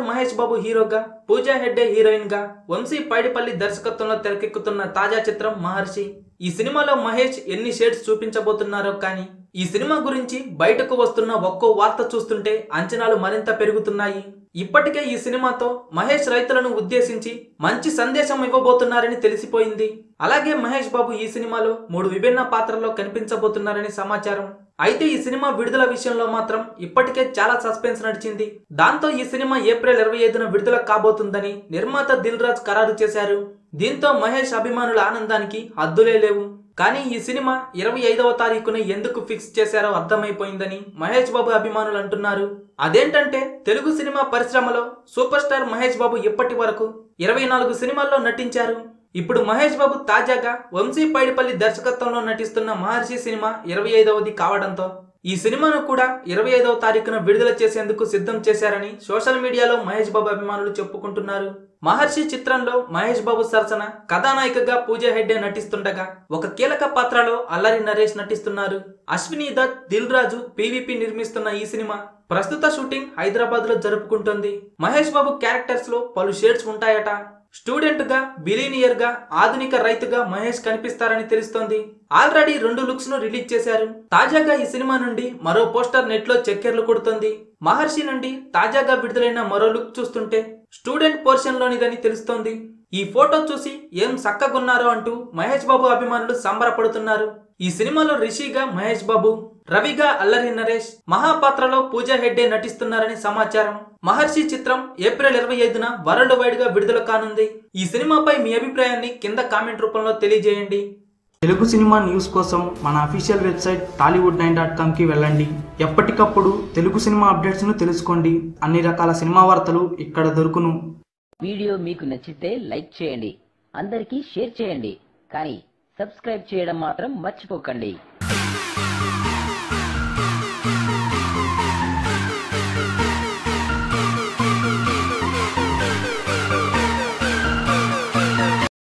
మహేష్ బాబు హీరోగా పూజా హెగ్డే హీరోయిన్గా వంశీ పైడిపల్లి దర్శకత్వంలో తెరకెక్కుతున్న తాజా చిత్రం మహర్షి. ఈ సినిమాలో మహేష్ ఎన్ని షేడ్స్ చూపించబోతున్నారో కానీ ఈ సినిమా గురించి బయటకు వస్తున్న ఒక్కో వార్త చూస్తుంటే అంచనాలు మరింత పెరుగుతున్నాయి. ఇప్పటికే ఈ సినిమాతో మహేష్ రైతులను ఉద్దేశించి మంచి సందేశం ఇవ్వబోతున్నారని తెలిసిపోయింది. అలాగే మహేష్ బాబు ఈ సినిమాలో మూడు విభిన్న పాత్రల్లో కనిపించబోతున్నారని సమాచారం. అయితే ఈ సినిమా విడుదల విషయంలో మాత్రం ఇప్పటికే చాలా సస్పెన్స్ నడిచింది. దాంతో ఈ సినిమా ఏప్రిల్ ఇరవై ఐదున విడుదల కాబోతుందని నిర్మాత దిల్ రాజ్ ఖరారు చేశారు. దీంతో మహేష్ అభిమానుల ఆనందానికి హద్దులే లేవు. కానీ ఈ సినిమా ఇరవై ఐదవ తారీఖున ఎందుకు ఫిక్స్ చేశారో అర్థమైపోయిందని మహేష్ బాబు అభిమానులు అంటున్నారు. అదేంటంటే తెలుగు సినిమా పరిశ్రమలో సూపర్ స్టార్ మహేష్ బాబు ఇప్పటి వరకు ఇరవై నాలుగు సినిమాల్లో నటించారు. ఇప్పుడు మహేష్ బాబు తాజాగా వంశీ పైడిపల్లి దర్శకత్వంలో నటిస్తున్న మహర్షి సినిమా ఇరవై ఐదవది కావడంతో ఈ సినిమాను కూడా ఇరవై ఐదవ తారీఖున విడుదల చేసేందుకు సిద్ధం చేశారని సోషల్ మీడియాలో మహేష్ బాబు అభిమానులు చెప్పుకుంటున్నారు. మహర్షి చిత్రంలో మహేష్ బాబు సరసన కథానాయికగా పూజ హెడ్డే నటిస్తుండగా ఒక కీలక పాత్రలో అల్లరి నరేష్ నటిస్తున్నారు. అశ్విని దత్ దిల్ రాజు పీవీపీ నిర్మిస్తున్న ఈ సినిమా ప్రస్తుత షూటింగ్ హైదరాబాద్లో జరుపుకుంటుంది. మహేష్ బాబు క్యారెక్టర్స్లో పలు షేడ్స్ ఉంటాయట. స్టూడెంట్గా బిలీనియర్గా ఆధునిక రైతుగా మహేష్ కనిపిస్తారని తెలుస్తోంది. ఆల్రెడీ రెండు లుక్స్ను రిలీజ్ చేశారు. తాజాగా ఈ సినిమా నుండి మరో పోస్టర్ నెట్లో చక్కెర్లు కొడుతుంది. మహర్షి నుండి తాజాగా విడుదలైన మరో లుక్ చూస్తుంటే స్టూడెంట్ పోర్షన్ లోనిదని తెలుస్తోంది. ఈ ఫోటో చూసి ఏం సక్కగున్నారో అంటూ మహేష్ బాబు అభిమానులు సంబరపడుతున్నారు. ఈ సినిమాలో రిషిగా మహేష్ బాబు రవిగా అల్లరి నరేష్ మహాపాత్రలో పూజా హెగ్డే నటిస్తున్నారని సమాచారం. మహర్షి చిత్రం ఏప్రిల్ ఇరవై ఐదున వరల్డ్ వైడ్గా విడుదల కానుంది. ఈ సినిమాపై మీ అభిప్రాయాన్ని కింద కామెంట్ రూపంలో తెలియజేయండి. తెలుగు సినిమా న్యూస్ కోసం మన official website Tollywood nine dot కామ్కి వెళ్ళండి. ఎప్పటికప్పుడు తెలుగు సినిమా అప్డేట్స్ను తెలుసుకోండి. అన్ని రకాల సినిమా వార్తలు ఇక్కడ దొరుకును. వీడియో మీకు నచ్చితే లైక్ చేయండి. అందరికీ షేర్ చేయండి. కానీ సబ్స్క్రైబ్ చేయడం మాత్రం మర్చిపోకండి.